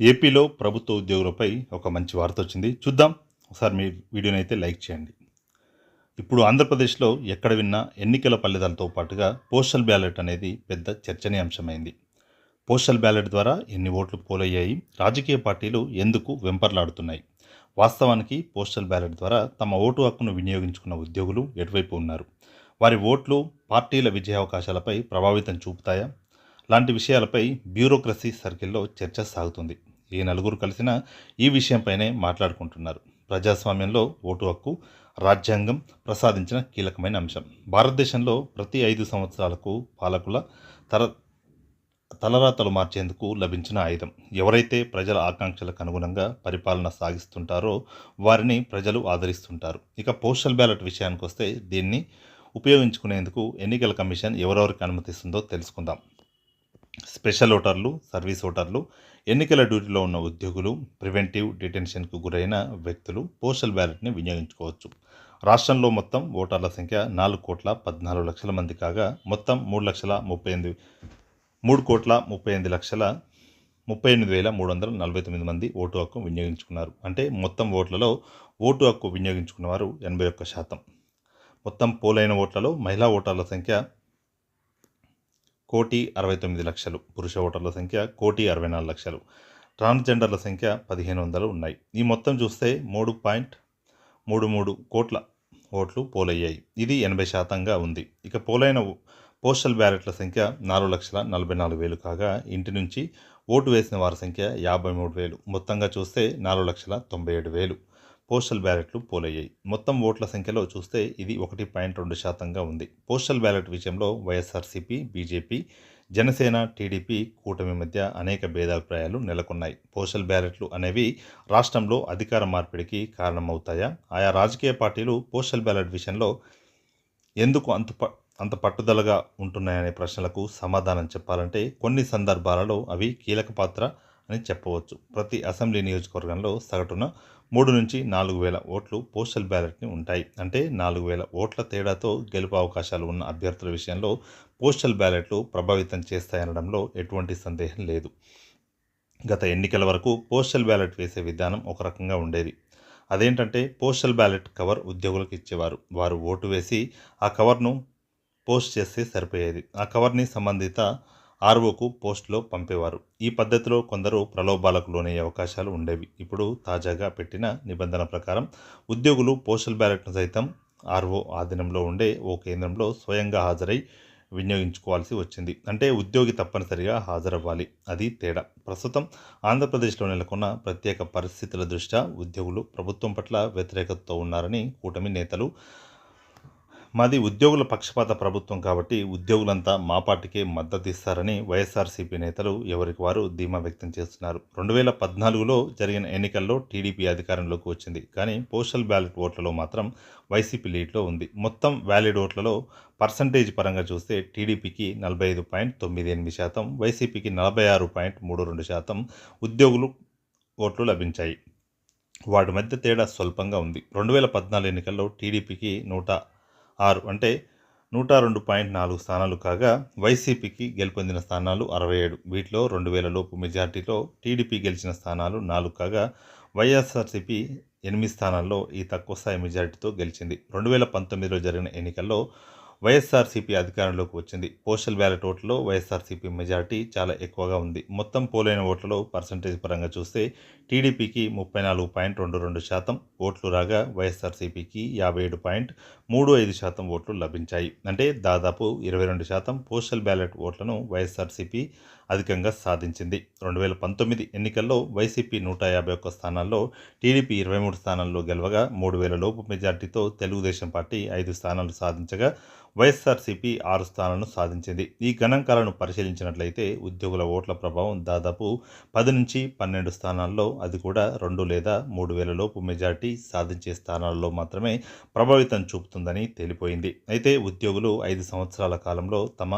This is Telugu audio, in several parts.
ఏపీలో ప్రభుత్వ ఉద్యోగులపై ఒక మంచి వార్త వచ్చింది. చూద్దాం. ఒకసారి మీ వీడియోని అయితే లైక్ చేయండి. ఇప్పుడు ఆంధ్రప్రదేశ్లో ఎక్కడ విన్నా ఎన్నికల ఫలితాలతో పాటుగా పోస్టల్ బ్యాలెట్ అనేది పెద్ద చర్చనీయాంశమైంది. పోస్టల్ బ్యాలెట్ ద్వారా ఎన్ని ఓట్లు పోలయ్యాయి రాజకీయ పార్టీలు ఎందుకు వెంపర్లాడుతున్నాయి? వాస్తవానికి పోస్టల్ బ్యాలెట్ ద్వారా తమ ఓటు హక్కును వినియోగించుకున్న ఉద్యోగులు ఎటువైపు ఉన్నారు? వారి ఓట్లు పార్టీల విజయావకాశాలపై ప్రభావితం చూపుతాయా? లాంటి విషయాలపై బ్యూరోక్రసీ సర్కిల్లో చర్చ సాగుతుంది. ఈ నలుగురు కలిసిన ఈ విషయంపైనే మాట్లాడుకుంటున్నారు. ప్రజాస్వామ్యంలో ఓటు హక్కు రాజ్యాంగం ప్రసాదించిన కీలకమైన అంశం. భారతదేశంలో ప్రతి ఐదు సంవత్సరాలకు పాలకుల తర తలరాతలు మార్చేందుకు లభించిన ఆయుధం. ఎవరైతే ప్రజల ఆకాంక్షలకు అనుగుణంగా పరిపాలన సాగిస్తుంటారో వారిని ప్రజలు ఆదరిస్తుంటారు. ఇక పోస్టల్ బ్యాలెట్ విషయానికి వస్తే దీన్ని ఉపయోగించుకునేందుకు ఎన్నికల కమిషన్ ఎవరెవరికి అనుమతిస్తుందో తెలుసుకుందాం. స్పెషల్ ఓటర్లు సర్వీస్ ఓటర్లు ఎన్నికల డ్యూటీలో ఉన్న ఉద్యోగులు ప్రివెంటివ్ డిటెన్షన్కు గురైన వ్యక్తులు పోస్టల్ బ్యాలెట్ని వినియోగించుకోవచ్చు. రాష్ట్రంలో మొత్తం ఓటర్ల సంఖ్య నాలుగు కోట్ల పద్నాలుగు లక్షల మంది కాగా మొత్తం మూడు లక్షల ముప్పై ఎనిమిది మూడు కోట్ల ముప్పై ఎనిమిది లక్షల ముప్పై ఎనిమిది వేల మూడు వందల నలభై తొమ్మిది మంది ఓటు హక్కు వినియోగించుకున్నారు. అంటే మొత్తం ఓట్లలో ఓటు హక్కు వినియోగించుకున్న వారు ఎనభై ఒక్క శాతం. మొత్తం పోలైన ఓట్లలో మహిళా ఓటర్ల సంఖ్య కోటి అరవై తొమ్మిది లక్షలు. పురుష ఓటర్ల సంఖ్య కోటి అరవై నాలుగు లక్షలు. ట్రాన్స్జెండర్ల సంఖ్య పదిహేను వందలు ఉన్నాయి. ఈ మొత్తం చూస్తే మూడు పాయింట్ మూడు మూడు కోట్ల ఓట్లు పోలయ్యాయి. ఇది ఎనభై శాతంగా ఉంది. ఇక పోలైన పోస్టల్ బ్యాలెట్ల సంఖ్య నాలుగు లక్షల నలభై నాలుగు వేలు కాగా ఇంటి నుంచి ఓటు వేసిన వారి సంఖ్య యాభై మూడు వేలు. మొత్తంగా చూస్తే నాలుగు లక్షల తొంభై ఏడు వేలు. పోస్టల్ బ్యాలెట్లు పోలయ్యాయి. మొత్తం ఓట్ల సంఖ్యలో చూస్తే ఇది ఒకటి పాయింట్ రెండు శాతంగా ఉంది. పోస్టల్ బ్యాలెట్ విషయంలో వైఎస్ఆర్సీపీ బీజేపీ జనసేన టీడీపీ కూటమి మధ్య అనేక భేదాభిప్రాయాలు నెలకొన్నాయి. పోస్టల్ బ్యాలెట్లు అనేవి రాష్ట్రంలో అధికార మార్పిడికి కారణమవుతాయా? ఆయా రాజకీయ పార్టీలు పోస్టల్ బ్యాలెట్ విషయంలో ఎందుకు అంత ప అంత పట్టుదలగా ఉంటున్నాయనే ప్రశ్నలకు సమాధానం చెప్పాలంటే కొన్ని సందర్భాలలో అవి కీలక పాత్ర అని చెప్పవచ్చు. ప్రతి అసెంబ్లీ నియోజకవర్గంలో సగటున మూడు నుంచి నాలుగు వేల ఓట్లు పోస్టల్ బ్యాలెట్ని ఉంటాయి. అంటే నాలుగు వేల ఓట్ల తేడాతో గెలుపు అవకాశాలు ఉన్న అభ్యర్థుల విషయంలో పోస్టల్ బ్యాలెట్లు ప్రభావితం చేస్తాయనడంలో ఎటువంటి సందేహం లేదు. గత ఎన్నికల వరకు పోస్టల్ బ్యాలెట్ వేసే విధానం ఒక రకంగా ఉండేది. అదేంటంటే పోస్టల్ బ్యాలెట్ కవర్ ఉద్యోగులకు ఇచ్చేవారు. వారు ఓటు వేసి ఆ కవర్ను పోస్ట్ చేస్తే సరిపోయేది. ఆ కవర్ని సంబంధిత ఆర్ఓకు పోస్ట్లో పంపేవారు. ఈ పద్ధతిలో కొందరు ప్రలోభాలకు లోనయ్యే అవకాశాలు ఉండేవి. ఇప్పుడు తాజాగా పెట్టిన నిబంధన ప్రకారం ఉద్యోగులు పోస్టల్ బ్యాలెట్ను సైతం ఆర్ఓ ఆధీనంలో ఉండే ఓ కేంద్రంలో స్వయంగా హాజరై వినియోగించుకోవాల్సి వచ్చింది. అంటే ఉద్యోగి తప్పనిసరిగా హాజరవ్వాలి. అది తేడా. ప్రస్తుతం ఆంధ్రప్రదేశ్లో నెలకొన్న ప్రత్యేక పరిస్థితుల దృష్ట్యా ఉద్యోగులు ప్రభుత్వం పట్ల వ్యతిరేకతతో ఉన్నారని కూటమి నేతలు మాది ఉద్యోగుల పక్షపాత ప్రభుత్వం కాబట్టి ఉద్యోగులంతా మా పార్టీకే మద్దతు ఇస్తారని వైఎస్ఆర్సీపీ నేతలు ఎవరికి వారు ధీమా వ్యక్తం చేస్తున్నారు. రెండు వేల పద్నాలుగులో జరిగిన ఎన్నికల్లో టీడీపీ అధికారంలోకి వచ్చింది. కానీ పోస్టల్ బ్యాలెట్ ఓట్లలో మాత్రం వైసీపీ లీడ్లో ఉంది. మొత్తం వ్యాలిడ్ ఓట్లలో పర్సంటేజ్ పరంగా చూస్తే టీడీపీకి నలభై ఐదు పాయింట్ తొమ్మిది ఎనిమిది శాతం వైసీపీకి నలభై ఆరు పాయింట్ మూడు రెండు శాతం ఉద్యోగులు ఓట్లు లభించాయి. వాటి మధ్య తేడా స్వల్పంగా ఉంది. రెండు వేల పద్నాలుగు ఎన్నికల్లో టీడీపీకి నూట ఆరు. అంటే నూట రెండు పాయింట్ నాలుగు స్థానాలు కాగా వైసీపీకి గెలుపొందిన స్థానాలు అరవై ఏడు. వీటిలో రెండు వేల లోపు మెజార్టీలో టీడీపీ గెలిచిన స్థానాలు నాలుగు కాగా వైఎస్ఆర్సీపీ ఎనిమిది స్థానాల్లో ఈ తక్కువ స్థాయి మెజార్టీతో గెలిచింది. రెండు వేల పంతొమ్మిదిలో జరిగిన ఎన్నికల్లో వైఎస్ఆర్సీపీ అధికారంలోకి వచ్చింది. పోస్టల్ బ్యాలెట్ ఓట్లలో వైఎస్ఆర్సీపీ మెజార్టీ చాలా ఎక్కువగా ఉంది. మొత్తం పోలైన ఓట్లలో పర్సంటేజ్ పరంగా చూస్తే టీడీపీకి ముప్పై నాలుగు పాయింట్ రెండు రెండు శాతం ఓట్లు రాగా వైఎస్ఆర్సీపీకి యాభై ఏడు పాయింట్ మూడు ఐదు శాతం ఓట్లు లభించాయి. అంటే దాదాపు ఇరవై రెండు శాతం పోస్టల్ బ్యాలెట్ ఓట్లను వైఎస్ఆర్సీపీ అధికంగా సాధించింది. రెండు వేల పంతొమ్మిది ఎన్నికల్లో వైసీపీ నూట యాభై ఒక్క స్థానాల్లో టీడీపీ ఇరవై మూడు స్థానాల్లో గెలవగా మూడు వేల లోపు మెజార్టీతో తెలుగుదేశం పార్టీ ఐదు స్థానాలు సాధించగా వైఎస్ఆర్సీపీ ఆరు స్థానాలను సాధించింది. ఈ గణాంకాలను పరిశీలించినట్లయితే ఉద్యోగుల ఓట్ల ప్రభావం దాదాపు పది నుంచి పన్నెండు స్థానాల్లో అది కూడా రెండు లేదా మూడు వేల లోపు మెజార్టీ సాధించే స్థానాల్లో మాత్రమే ప్రభావితం చూపుతుందని తేలిపోయింది. అయితే ఉద్యోగులు ఐదు సంవత్సరాల కాలంలో తమ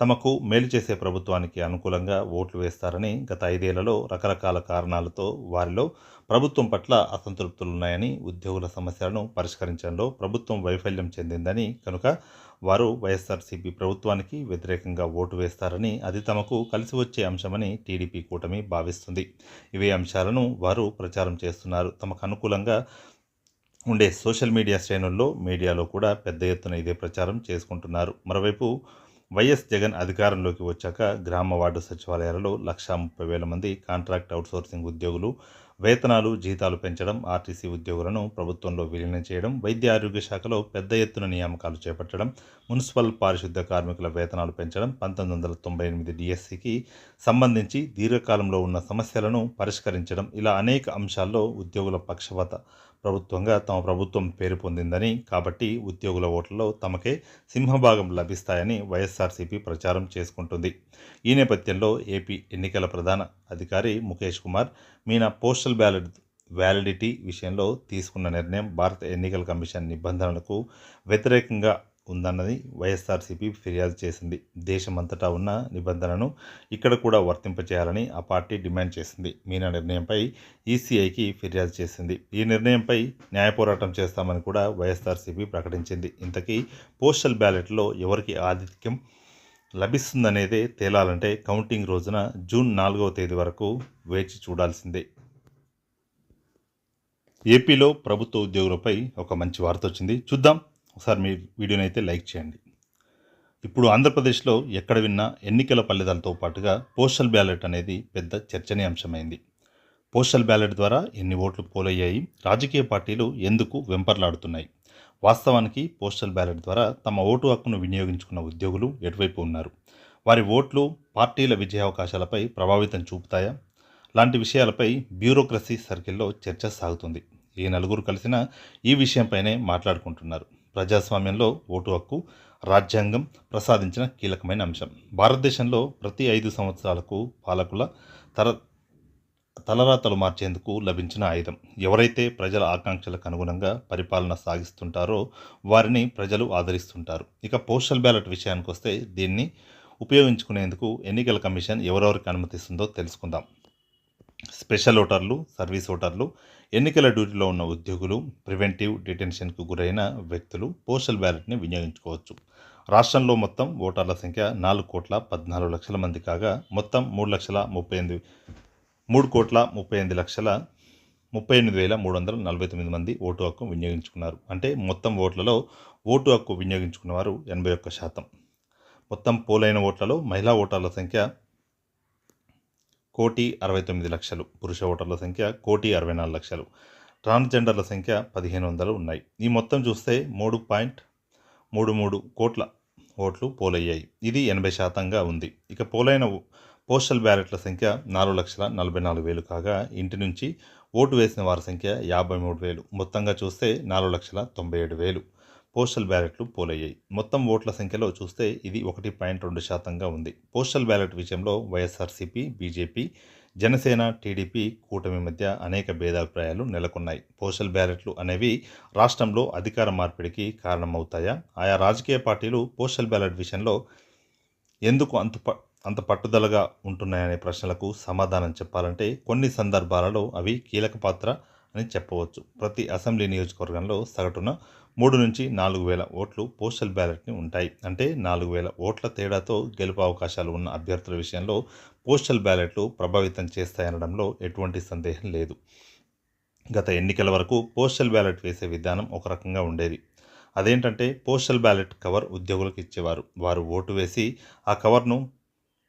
తమకు మేలు చేసే ప్రభుత్వానికి అనుకూలంగా ఓట్లు వేస్తారని గత ఐదేళ్ళలో రకరకాల కారణాలతో వారిలో ప్రభుత్వం పట్ల అసంతృప్తులున్నాయని ఉద్యోగుల సమస్యలను పరిష్కరించడంలో ప్రభుత్వం వైఫల్యం చెందిందని కనుక వారు వైఎస్ఆర్సీపీ ప్రభుత్వానికి వ్యతిరేకంగా ఓటు వేస్తారని అది తమకు కలిసి వచ్చే అంశమని టీడీపీ కూటమి భావిస్తుంది. ఇవే అంశాలను వారు ప్రచారం చేస్తున్నారు. తమకు అనుకూలంగా ఉండే సోషల్ మీడియా శ్రేణుల్లో మీడియాలో కూడా పెద్ద ఎత్తున ఇదే ప్రచారం చేసుకుంటున్నారు. మరోవైపు వైఎస్ జగన్ అధికారంలోకి వచ్చాక గ్రామ వార్డు సచివాలయాలలో లక్షా ముప్పై వేల మంది కాంట్రాక్ట్ అవుట్సోర్సింగ్ ఉద్యోగులు వేతనాలు జీతాలు పెంచడం ఆర్టీసీ ఉద్యోగులను ప్రభుత్వంలో విలీనం చేయడం వైద్య ఆరోగ్య శాఖలో పెద్ద ఎత్తున నియామకాలు చేపట్టడం మున్సిపల్ పారిశుద్ధ్య కార్మికుల వేతనాలు పెంచడం పంతొమ్మిది వందల తొంభై ఎనిమిది డిఎస్సికి సంబంధించి దీర్ఘకాలంలో ఉన్న సమస్యలను పరిష్కరించడం ఇలా అనేక అంశాల్లో ఉద్యోగుల పక్షపాత ప్రభుత్వంగా తమ ప్రభుత్వం పేరు పొందిందని కాబట్టి ఉద్యోగుల ఓట్లలో తమకే సింహభాగం లభిస్తాయని వైఎస్ఆర్సీపీ ప్రచారం చేసుకుంటుంది. ఈ నేపథ్యంలో ఏపీ ఎన్నికల ప్రధాన అధికారి Mukesh Kumar Meena postal ballot validity విషయంలో తీసుకున్న నిర్ణయం భారత ఎన్నికల కమిషన్ నిబంధనలకు వ్యతిరేకంగా ఉందన్నది వైఎస్ఆర్సీపీ ఫిర్యాదు చేసింది. దేశమంతటా ఉన్న నిబంధనను ఇక్కడ కూడా వర్తింపచేయాలని ఆ పార్టీ డిమాండ్ చేసింది. మీనా నిర్ణయంపై ఈసీఐకి ఫిర్యాదు చేసింది. ఈ నిర్ణయంపై న్యాయ పోరాటం చేస్తామని కూడా వైఎస్ఆర్సీపీ ప్రకటించింది. ఇంతకీ పోస్టల్ బ్యాలెట్లో ఎవరికి ఆధిక్యం లభిస్తుందనేదే తేలాలంటే కౌంటింగ్ రోజున జూన్ నాలుగవ తేదీ వరకు వేచి చూడాల్సిందే. ఏపీలో ప్రభుత్వ ఉద్యోగులపై ఒక మంచి వార్త వచ్చింది. చూద్దాం. ఒకసారి మీ వీడియోని అయితే లైక్ చేయండి. ఇప్పుడు ఆంధ్రప్రదేశ్లో ఎక్కడ విన్నా ఎన్నికల ఫలితాలతో పాటుగా పోస్టల్ బ్యాలెట్ అనేది పెద్ద చర్చనీయాంశమైంది. పోస్టల్ బ్యాలెట్ ద్వారా ఎన్ని ఓట్లు పోలయ్యాయి రాజకీయ పార్టీలు ఎందుకు వెంపర్లాడుతున్నాయి? వాస్తవానికి పోస్టల్ బ్యాలెట్ ద్వారా తమ ఓటు హక్కును వినియోగించుకున్న ఉద్యోగులు ఎటువైపు ఉన్నారు? వారి ఓట్లు పార్టీల విజయావకాశాలపై ప్రభావితం చూపుతాయా? లాంటి విషయాలపై బ్యూరోక్రసీ సర్కిల్లో చర్చ సాగుతుంది. ఈ నలుగురు కలిసిన ఈ విషయంపైనే మాట్లాడుకుంటున్నారు. ప్రజాస్వామ్యంలో ఓటు హక్కు రాజ్యాంగం ప్రసాదించిన కీలకమైన అంశం. భారతదేశంలో ప్రతి ఐదు సంవత్సరాలకు పాలకుల తర తలరాతలు మార్చేందుకు లభించిన ఆయుధం. ఎవరైతే ప్రజల ఆకాంక్షలకు అనుగుణంగా పరిపాలన సాగిస్తుంటారో వారిని ప్రజలు ఆదరిస్తుంటారు. ఇక పోస్టల్ బ్యాలెట్ విషయానికి వస్తే దీన్ని ఉపయోగించుకునేందుకు ఎన్నికల కమిషన్ ఎవరెవరికి అనుమతిస్తుందో తెలుసుకుందాం. స్పెషల్ ఓటర్లు సర్వీస్ ఓటర్లు ఎన్నికల డ్యూటీలో ఉన్న ఉద్యోగులు ప్రివెంటివ్ డిటెన్షన్కు గురైన వ్యక్తులు పోస్టల్ బ్యాలెట్ని వినియోగించుకోవచ్చు. రాష్ట్రంలో మొత్తం ఓటర్ల సంఖ్య నాలుగు కోట్ల పద్నాలుగు లక్షల మంది కాగా మొత్తం మూడు లక్షల ముప్పై ఎనిమిది మూడు కోట్ల ముప్పై ఎనిమిది లక్షల ముప్పై ఎనిమిది వేల మూడు వందల నలభై తొమ్మిది మంది ఓటు హక్కు వినియోగించుకున్నారు. అంటే మొత్తం ఓట్లలో ఓటు హక్కు వినియోగించుకున్నవారు ఎనభై ఒక్క శాతం. మొత్తం పోలైన ఓట్లలో మహిళా ఓటర్ల సంఖ్య కోటి అరవై తొమ్మిది లక్షలు. పురుష ఓటర్ల సంఖ్య కోటి అరవై నాలుగు లక్షలు. ట్రాన్స్జెండర్ల సంఖ్య పదిహేను వందలు ఉన్నాయి. ఈ మొత్తం చూస్తే మూడు పాయింట్ మూడు మూడు కోట్ల ఓట్లు పోలయ్యాయి. ఇది ఎనభై శాతంగా ఉంది. ఇక పోలైన పోస్టల్ బ్యాలెట్ల సంఖ్య నాలుగు లక్షల నలభై నాలుగు వేలు కాగా ఇంటి నుంచి ఓటు వేసిన వారి సంఖ్య యాభై మూడు వేలు. మొత్తంగా చూస్తే నాలుగు లక్షల తొంభై ఏడు వేలు. పోస్టల్ బ్యాలెట్లు పోలయ్యాయి. మొత్తం ఓట్ల సంఖ్యలో చూస్తే ఇది ఒకటి పాయింట్ రెండు శాతంగా ఉంది. పోస్టల్ బ్యాలెట్ విషయంలో వైఎస్ఆర్సీపీ బీజేపీ జనసేన టీడీపీ కూటమి మధ్య అనేక భేదాభిప్రాయాలు నెలకొన్నాయి. పోస్టల్ బ్యాలెట్లు అనేవి రాష్ట్రంలో అధికార మార్పిడికి కారణమవుతాయా? ఆయా రాజకీయ పార్టీలు పోస్టల్ బ్యాలెట్ విషయంలో ఎందుకు అంత ప అంత పట్టుదలగా ఉంటున్నాయనే ప్రశ్నలకు సమాధానం చెప్పాలంటే కొన్ని సందర్భాలలో అవి కీలక పాత్ర అని చెప్పవచ్చు. ప్రతి అసెంబ్లీ నియోజకవర్గంలో సగటున మూడు నుంచి నాలుగు వేల ఓట్లు పోస్టల్ బ్యాలెట్ని ఉంటాయి. అంటే నాలుగు వేల ఓట్ల తేడాతో గెలుపు అవకాశాలు ఉన్న అభ్యర్థుల విషయంలో పోస్టల్ బ్యాలెట్లు ప్రభావితం చేస్తాయనడంలో ఎటువంటి సందేహం లేదు. గత ఎన్నికల వరకు పోస్టల్ బ్యాలెట్ వేసే విధానం ఒక రకంగా ఉండేది. అదేంటంటే పోస్టల్ బ్యాలెట్ కవర్ ఉద్యోగులకు ఇచ్చేవారు. వారు ఓటు వేసి ఆ కవర్ను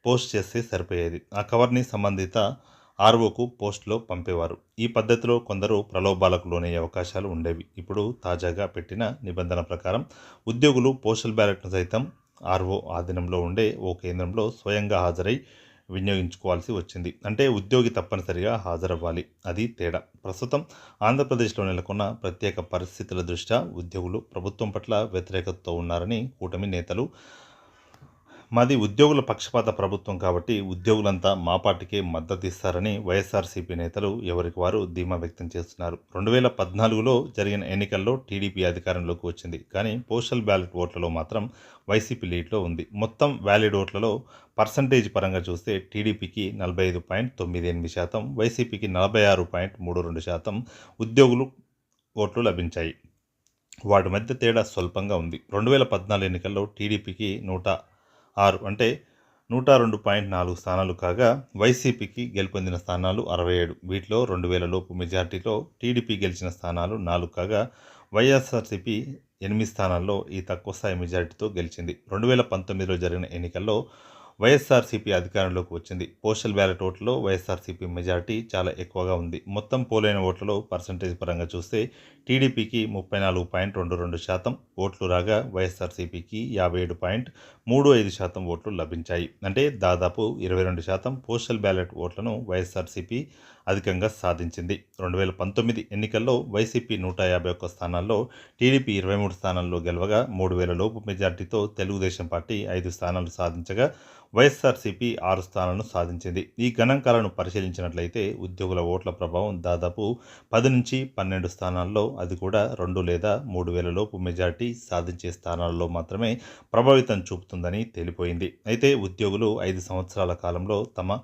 పోస్ట్ చేస్తే సరిపోయేది. ఆ కవర్ని సంబంధిత ఆర్ఓకు పోస్ట్లో పంపేవారు. ఈ పద్ధతిలో కొందరు ప్రలోభాలకు లోనయ్యే అవకాశాలు ఉండేవి. ఇప్పుడు తాజాగా పెట్టిన నిబంధన ప్రకారం ఉద్యోగులు పోస్టల్ బ్యాలెట్ను సైతం ఆర్ఓ ఆధీనంలో ఉండే ఓ కేంద్రంలో స్వయంగా హాజరై వినియోగించుకోవాల్సి వచ్చింది. అంటే ఉద్యోగి తప్పనిసరిగా హాజరవ్వాలి. అది తేడా. ప్రస్తుతం ఆంధ్రప్రదేశ్లో నెలకొన్న ప్రత్యేక పరిస్థితుల దృష్ట్యా ఉద్యోగులు ప్రభుత్వం పట్ల వ్యతిరేకతతో ఉన్నారని కూటమి నేతలు మాది ఉద్యోగుల పక్షపాత ప్రభుత్వం కాబట్టి ఉద్యోగులంతా మా పార్టీకే మద్దతు ఇస్తారని వైఎస్ఆర్సీపీ నేతలు ఎవరికి వారు ధీమా వ్యక్తం చేస్తున్నారు. రెండు వేల పద్నాలుగులో జరిగిన ఎన్నికల్లో టీడీపీ అధికారంలోకి వచ్చింది. కానీ పోస్టల్ బ్యాలెట్ ఓట్లలో మాత్రం వైసీపీ లీడ్లో ఉంది. మొత్తం వ్యాలిడ్ ఓట్లలో పర్సంటేజ్ పరంగా చూస్తే టీడీపీకి నలభై ఐదు పాయింట్ తొమ్మిది ఎనిమిది శాతం వైసీపీకి నలభై ఆరు పాయింట్ మూడు రెండు శాతం ఉద్యోగులు ఓట్లు లభించాయి. వాటి మధ్య తేడా స్వల్పంగా ఉంది. రెండు వేల పద్నాలుగు ఎన్నికల్లో టీడీపీకి నూట ఆరు. అంటే నూట రెండు పాయింట్ నాలుగు స్థానాలు కాగా వైసీపీకి గెలుపొందిన స్థానాలు అరవై ఏడు. వీటిలో రెండు వేల లోపు మెజార్టీలో టీడీపీ గెలిచిన స్థానాలు నాలుగు కాగా వైఎస్ఆర్సీపీ ఎనిమిది స్థానాల్లో ఈ తక్కువ స్థాయి మెజార్టీతో గెలిచింది. రెండు వేల పంతొమ్మిదిలో జరిగిన ఎన్నికల్లో వైఎస్ఆర్సీపీ అధికారంలోకి వచ్చింది. పోస్టల్ బ్యాలెట్ ఓట్లలో వైఎస్ఆర్సీపీ మెజార్టీ చాలా ఎక్కువగా ఉంది. మొత్తం పోలైన ఓట్లలో పర్సంటేజ్ పరంగా చూస్తే టీడీపీకి ముప్పై నాలుగు పాయింట్ రెండు రెండు శాతం ఓట్లు రాగా వైఎస్ఆర్సీపీకి యాభై ఏడు పాయింట్ మూడు ఐదు శాతం ఓట్లు లభించాయి. అంటే దాదాపు ఇరవై రెండు శాతం పోస్టల్ బ్యాలెట్ ఓట్లను వైఎస్ఆర్సీపీ అధికంగా సాధించింది. రెండు వేల పంతొమ్మిది ఎన్నికల్లో వైసీపీ నూట యాభై ఒక్క స్థానాల్లో టీడీపీ ఇరవై మూడు స్థానాల్లో గెలవగా మూడు వేల లోపు మెజార్టీతో తెలుగుదేశం పార్టీ ఐదు స్థానాలు సాధించగా వైఎస్ఆర్సీపీ ఆరు స్థానాలను సాధించింది. ఈ గణాంకాలను పరిశీలించినట్లయితే ఉద్యోగుల ఓట్ల ప్రభావం దాదాపు పది నుంచి పన్నెండు స్థానాల్లో అది కూడా రెండు లేదా మూడు వేల లోపు మెజార్టీ సాధించే స్థానాల్లో మాత్రమే ప్రభావితం చూపుతుందని తేలిపోయింది. అయితే ఉద్యోగులు ఐదు సంవత్సరాల కాలంలో తమ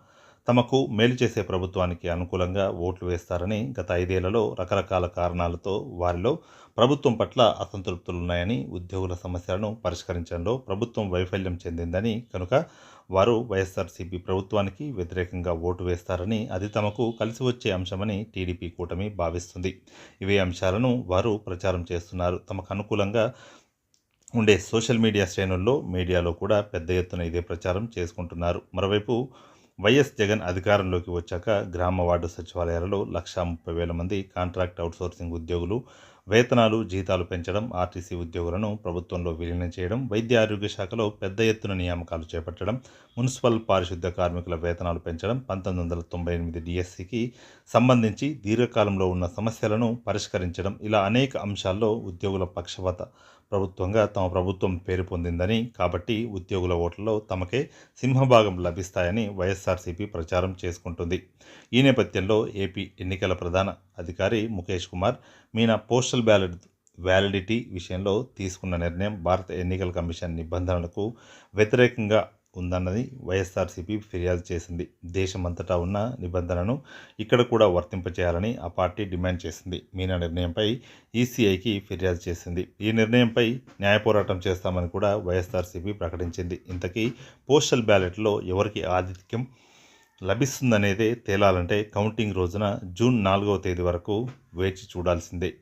తమకు మేలు చేసే ప్రభుత్వానికి అనుకూలంగా ఓట్లు వేస్తారని గత ఐదేళ్ళలో రకరకాల కారణాలతో వారిలో ప్రభుత్వం పట్ల అసంతృప్తులున్నాయని ఉద్యోగుల సమస్యలను పరిష్కరించడంలో ప్రభుత్వం వైఫల్యం చెందిందని కనుక వారు వైఎస్ఆర్సీపీ ప్రభుత్వానికి వ్యతిరేకంగా ఓటు వేస్తారని అది తమకు కలిసి వచ్చే అంశమని టీడీపీ కూటమి భావిస్తుంది. ఇవే అంశాలను వారు ప్రచారం చేస్తున్నారు. తమకు అనుకూలంగా ఉండే సోషల్ మీడియా శ్రేణుల్లో మీడియాలో కూడా పెద్ద ఎత్తున ఇదే ప్రచారం చేసుకుంటున్నారు. మరోవైపు వైఎస్ జగన్ అధికారంలోకి వచ్చాక గ్రామ వార్డు సచివాలయాలలో లక్షా ముప్పై వేల మంది కాంట్రాక్ట్ అవుట్సోర్సింగ్ ఉద్యోగులు వేతనాలు జీతాలు పెంచడం ఆర్టీసీ ఉద్యోగులను ప్రభుత్వంలో విలీనం చేయడం వైద్య ఆరోగ్య శాఖలో పెద్ద ఎత్తున నియామకాలు చేపట్టడం మున్సిపల్ పారిశుద్ధ్య కార్మికుల వేతనాలు పెంచడం పంతొమ్మిది వందల తొంభై ఎనిమిది డిఎస్సికి సంబంధించి దీర్ఘకాలంలో ఉన్న సమస్యలను పరిష్కరించడం ఇలా అనేక అంశాల్లో ఉద్యోగుల పక్షపాత ప్రభుత్వంగా తమ ప్రభుత్వం పేరు పొందిందని కాబట్టి ఉద్యోగుల ఓట్లలో తమకే సింహభాగం లభిస్తాయని వైఎస్ఆర్సీపీ ప్రచారం చేసుకుంటుంది. ఈ నేపథ్యంలో ఏపీ ఎన్నికల ప్రధాన అధికారి Mukesh Kumar Meena postal ballot validity విషయంలో తీసుకున్న నిర్ణయం భారత ఎన్నికల కమిషన్ నిబంధనలకు వ్యతిరేకంగా ఉందన్నది వైఎస్ఆర్సీపీ ఫిర్యాదు చేసింది. దేశమంతటా ఉన్న నిబంధనను ఇక్కడ కూడా వర్తింపచేయాలని ఆ పార్టీ డిమాండ్ చేసింది. మీనా నిర్ణయంపై ఈసీఐకి ఫిర్యాదు చేసింది. ఈ నిర్ణయంపై న్యాయ పోరాటం చేస్తామని కూడా వైఎస్ఆర్సీపీ ప్రకటించింది. ఇంతకీ పోస్టల్ బ్యాలెట్లో ఎవరికి ఆధిక్యం లభిస్తుందనేదే తేలాలంటే కౌంటింగ్ రోజున జూన్ నాలుగవ తేదీ వరకు వేచి చూడాల్సిందే.